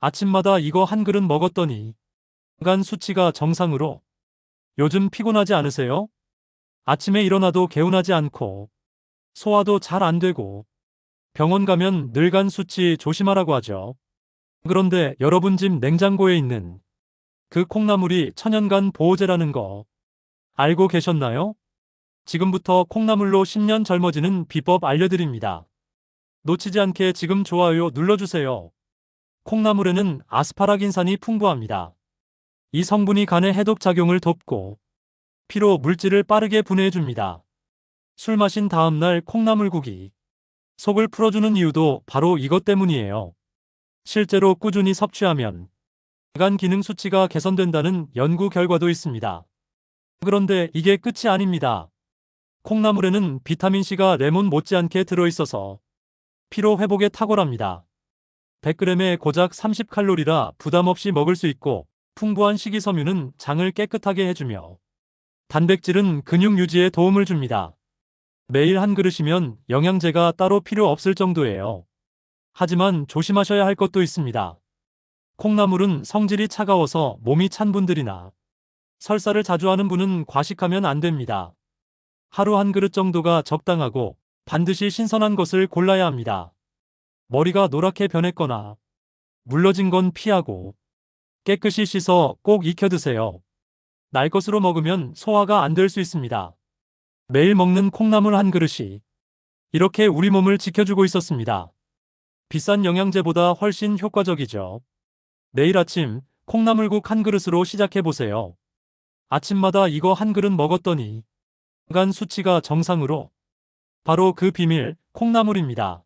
아침마다 이거 한 그릇 먹었더니 간 수치가 정상으로 요즘 피곤하지 않으세요? 아침에 일어나도 개운하지 않고 소화도 잘 안 되고 병원 가면 늘간 수치 조심하라고 하죠. 그런데 여러분 집 냉장고에 있는 그 콩나물이 천연간 보호제라는 거 알고 계셨나요? 지금부터 콩나물로 10년 젊어지는 비법 알려드립니다. 놓치지 않게 지금 좋아요 눌러주세요. 콩나물에는 아스파라긴산이 풍부합니다. 이 성분이 간의 해독 작용을 돕고 피로 물질을 빠르게 분해해줍니다. 술 마신 다음날 콩나물국이 속을 풀어주는 이유도 바로 이것 때문이에요. 실제로 꾸준히 섭취하면 간 기능 수치가 개선된다는 연구 결과도 있습니다. 그런데 이게 끝이 아닙니다. 콩나물에는 비타민C가 레몬 못지않게 들어있어서 피로 회복에 탁월합니다. 100g에 고작 30칼로리라 부담 없이 먹을 수 있고 풍부한 식이섬유는 장을 깨끗하게 해주며 단백질은 근육 유지에 도움을 줍니다. 매일 한 그릇이면 영양제가 따로 필요 없을 정도예요. 하지만 조심하셔야 할 것도 있습니다. 콩나물은 성질이 차가워서 몸이 찬 분들이나 설사를 자주 하는 분은 과식하면 안 됩니다. 하루 한 그릇 정도가 적당하고 반드시 신선한 것을 골라야 합니다. 머리가 노랗게 변했거나 물러진 건 피하고 깨끗이 씻어 꼭 익혀 드세요. 날 것으로 먹으면 소화가 안 될 수 있습니다. 매일 먹는 콩나물 한 그릇이 이렇게 우리 몸을 지켜주고 있었습니다. 비싼 영양제보다 훨씬 효과적이죠. 내일 아침 콩나물국 한 그릇으로 시작해 보세요. 아침마다 이거 한 그릇 먹었더니 간 수치가 정상으로 바로 그 비밀 콩나물입니다.